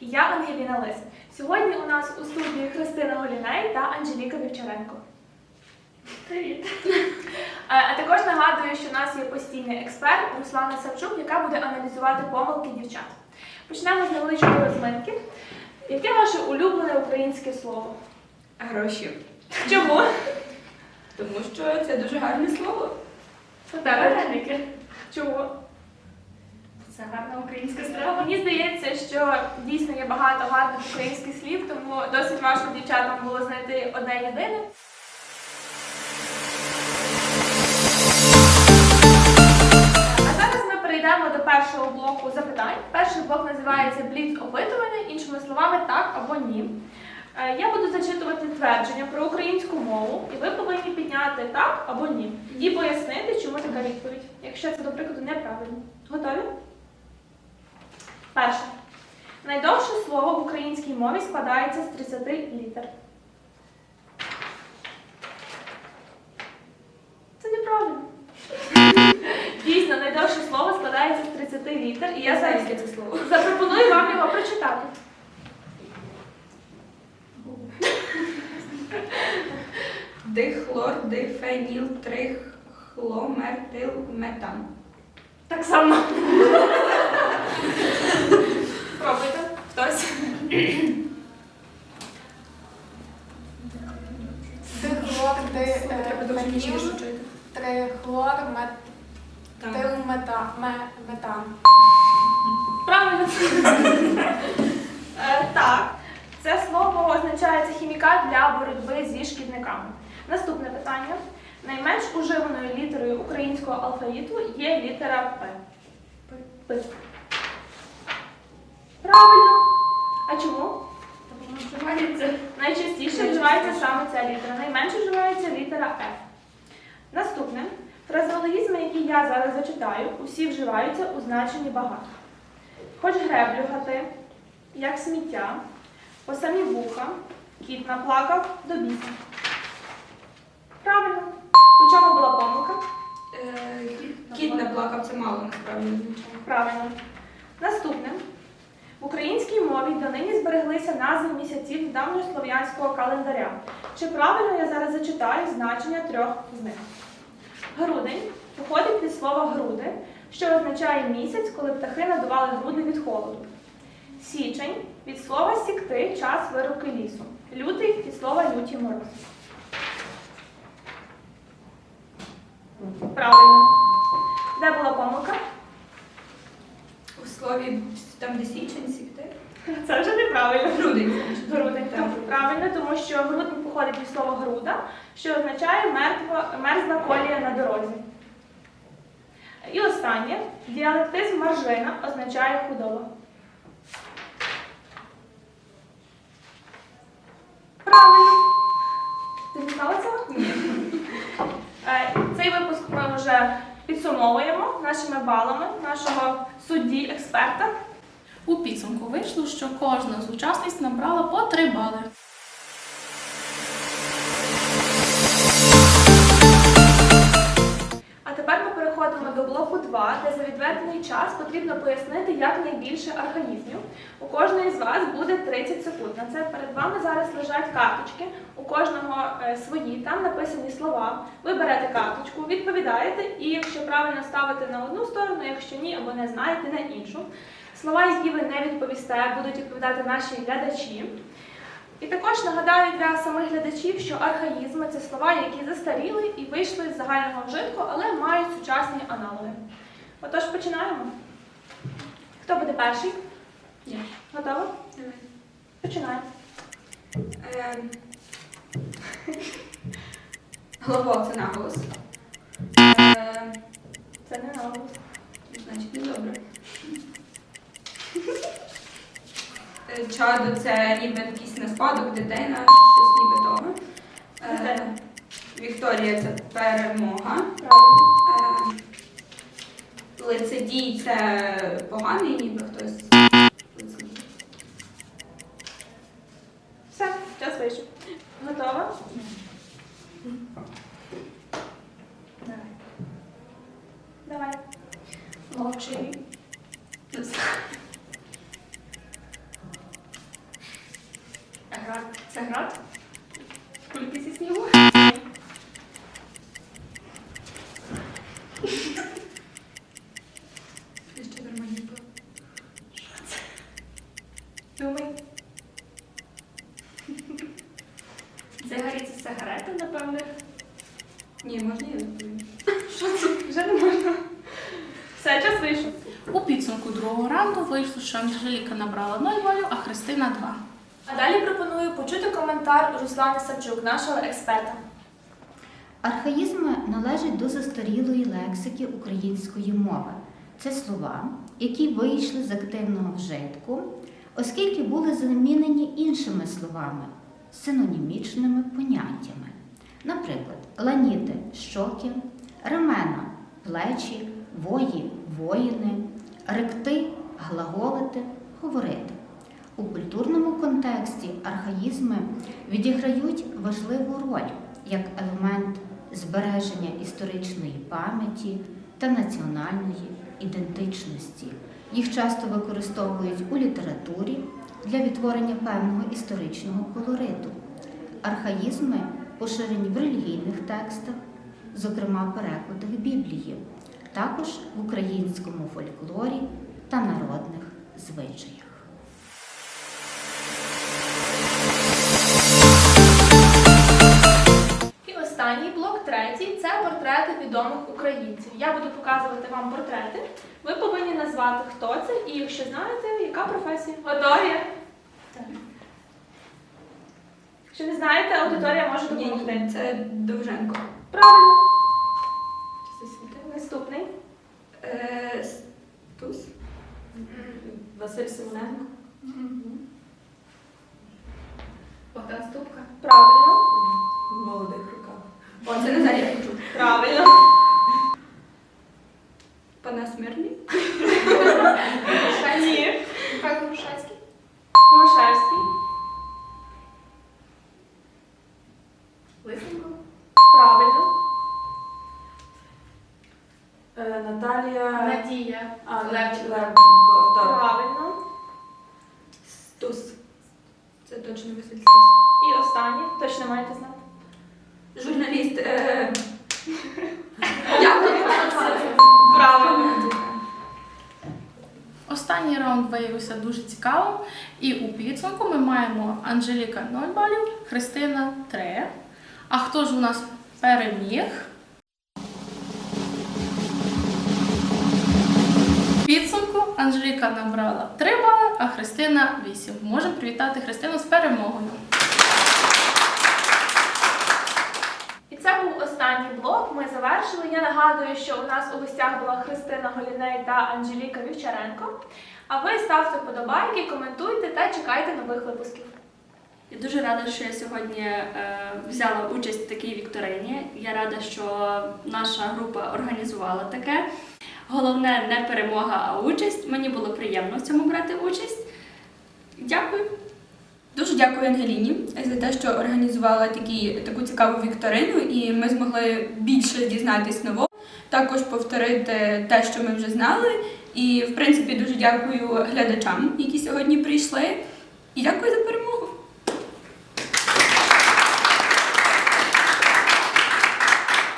і я Ангеліна Лис. Сьогодні у нас у студії Христина Голіней та Анжеліка Вівчаренко. Привіт! Е, А також нагадую, що у нас є постійний експерт Руслана Савчук, яка буде аналізувати помилки дівчат. Почнемо з невеличкої розминки. Яке ваше улюблене українське слово? Гроші. Чому? Тому що це дуже гарне слово. Тебе Чому? Це гарна українська страва. Мені здається, що дійсно є багато гарних українських слів, тому досить важко дівчатам було знайти одне єдине. А зараз ми перейдемо до першого блоку запитань. Перший блок називається Бліц опитування, іншими словами, так або ні. Е, Я буду зачитувати твердження про українську мову, і ви повинні підняти так або ні. І пояснити, чому така відповідь, якщо це, до прикладу, неправильно. Готові? Перше. Найдовше слово в українській мові складається з 30 літер. Це неправильно. Дійсно, найдовше слово складається з 30 літер, і я зараз це слово. запропоную вам його прочитати. Дихлор, дифеніл, трихлометил, метан. Так само. Пробуйте. Хтось. Трихлор, Треба дуже ніжніше феніл, чути. трихлор, Так. Метилмета, метан. Правильно. Е, Так, це слово означає це хімікат для боротьби зі шкідниками. Наступне питання. Найменш уживаною літерою українського алфавіту є літера. П. П. Правильно. А чому? Тому вживається. Найчастіше вживається саме ця літера. Найменше вживається літера F. Наступне. Фразеологізми, які я зараз зачитаю, усі вживаються у значенні багато. Хоч греблю гати, як сміття, по самі вуха, кіт наплакав до біса. Правильно. У чому була помилка? Е, Кіт наплакав, це мало насправді. Правильно. Наступне. В українській мові донині збереглися назви місяців давньослов'янського календаря. Чи правильно я зараз зачитаю значення трьох з них? Грудень походить від слова груди, що означає місяць, коли птахи надували груди від холоду. Січень від слова сікти час вирубки лісу. Лютий від слова люті морози. Правильно. У там, де січень. Це вже неправильно. Грудень. Грудень, так. Правильно, тому що грудень походить від слова груда, що означає мертва, мерзла колія на дорозі. І останнє діалектизм маржина означає худоба. Правильно. Ти цього? Ні. Е, Цей випуск ми вже підсумовуємо нашими балами нашого судді-експерта. У підсумку вийшло, що кожна з учасниць набрала по 3 бали. Переходимо до блоку 2, де за відведений час потрібно пояснити якнайбільше архаїзмів. У кожної з вас буде 30 секунд. На це перед вами зараз лежать карточки. У кожного е, свої, там написані слова. Ви берете карточку, відповідаєте, і якщо правильно ставите на одну сторону, якщо ні, або не знаєте на іншу. Слова, які ви не відповісте, будуть відповідати наші глядачі. І також нагадаю для самих глядачів, що архаїзми це слова, які застаріли і вийшли з загального вжитку, але мають сучасні аналоги. Отож, починаємо. Хто буде перший? Я. Готово? Давай. Починаємо. Е, Глагол це наголос. Чадо це ніби якийсь на спадок, дитина, щось ніби того. Е, Вікторія це перемога. Е, Лицедій це поганий, ніби хтось. лицедій. Все, час вийшов. Готова? Давай. Мовчий. Не град? Кульки зі снігу? Ще нормально було. Думай. Загоріться сигарети, напевне. Ні, можна я відповім? Вже не можна. Все, час вийшов. У підсумку другого раунду вийшло, що Анжеліка набрала 0 балів, а Христина 2. А далі пропоную почути коментар Руслани Савчук, нашого експерта. Архаїзми належать до застарілої лексики української мови. Це слова, які вийшли з активного вжитку, оскільки були замінені іншими словами, синонімічними поняттями. Наприклад, ланіти щоки, ремена плечі, вої воїни, ректи глаголити, говорити. У культурному контексті архаїзми відіграють важливу роль як елемент збереження історичної пам'яті та національної ідентичності. Їх часто використовують у літературі для відтворення певного історичного колориту. Архаїзми поширені в релігійних текстах, зокрема перекладах Біблії, також в українському фольклорі та народних звичаях. Останній блок, третій, це портрети відомих українців. Я буду показувати вам портрети. Ви повинні назвати, хто це, і якщо знаєте, яка професія. Готові? Якщо не знаєте, аудиторія може Ні, допомогти. ні, це Довженко. Правильно. Наступний. Е, Стус. Василь Симоненко. Панас Мирний. Ні. Михайло Грушецький. Грушевський. Лисенко. Правильно. Е, Наталія. Надія. А, Левченко. Левченко. Так. Правильно. Стус. Це точно Василь Стус. І останнє. Точно маєте знати. Журналіст. Е... Дякую. Правильно. Останній раунд виявився дуже цікавим, і у підсумку ми маємо Анжеліка 0 балів, Христина 3. А хто ж у нас переміг? Підсумку Анжеліка набрала 3 бали, а Христина 8. Можемо привітати Христину з перемогою. І це був останній блок. Ми завершили. Я нагадую, що у нас у гостях була Христина Голіней та Анжеліка Вівчаренко. А ви ставте вподобайки, коментуйте та чекайте нових випусків. Я дуже рада, що я сьогодні е, взяла участь в такій вікторині. Я рада, що наша група організувала таке. Головне не перемога, а участь. Мені було приємно в цьому брати участь. Дякую. Дуже дякую Ангеліні за те, що організувала такі, таку цікаву вікторину, і ми змогли більше дізнатись нового, також повторити те, що ми вже знали. І, в принципі, дуже дякую глядачам, які сьогодні прийшли. І дякую за